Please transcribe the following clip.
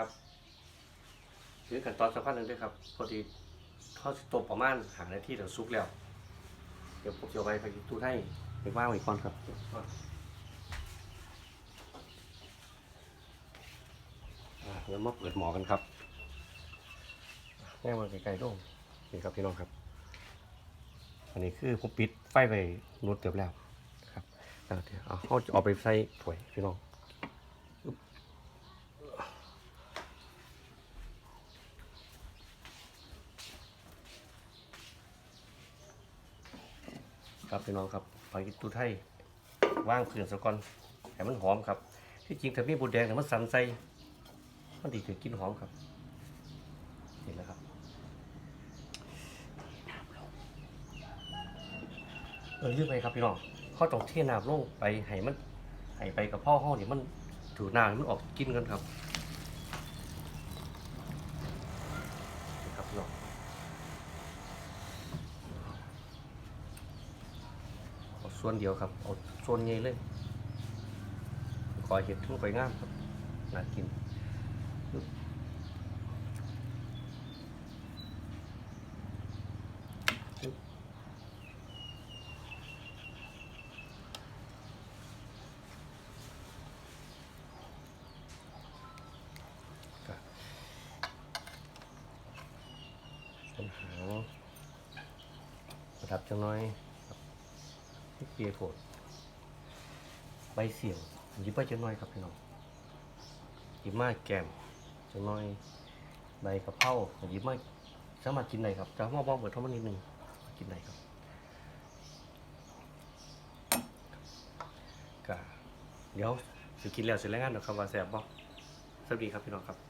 ครับถือขั้นตอนสำคัญหนึ่งด้วยครับ พอดีทอดตัวประมาณหานาทีเดี๋ยวซุกแล้ว เดี๋ยวผมจะเอาไปไปตู้ให้ไปว่างไว้ก่อนครับอ่าเดี๋ยวมาเปิดหมอกันครับแง่มาไกลๆด้วยนี่ครับพี่น้องครับ อันนี้คือผมปิดไฟไปนวดเติบแล้วนะครับแล้วเดี๋ยวเอาเขาจะเอาไปใส่ถ้วยพี่น้อง ครับพี่น้องครับไปกิตู้ไทยว่างเผื่อนสะก่อนให้มันหอมครับ ที่จริงถ้ามีบูดแดงแต่มันสันใส่มันดีถือกินหอมครับเห็นแล้วครับเออเลืมไปครับพี่น้องเขาต้องเทน้ำลงไปให้มันให้ไปกับพ่อห้องนี่มันถูน้ำมันออกกินกันครับนี่ครับพี่น้องเอา ส่วนเดียวครับเอาส่วนใหญ่เลยขอเห็ดทุ่งไปงามครับน่ากินปึ๊บปึ๊บต้นหางประดับจังน้อย เปียโผดใบเสี่ยงหยิบไปจังน้อยครับพี่น้องหยิบมาแกมจังน้อยใบกะเพราหยิบมาสามารถกินได้ครับจะมองมองเปิดเท่ามันนิดนึงกินได้ครับก็เดี๋ยวสิกินแล้วเสร็จแล้วงานเดี๋ยวคำว่าแซ่บบอกสวัสดีครับพี่น้องครับ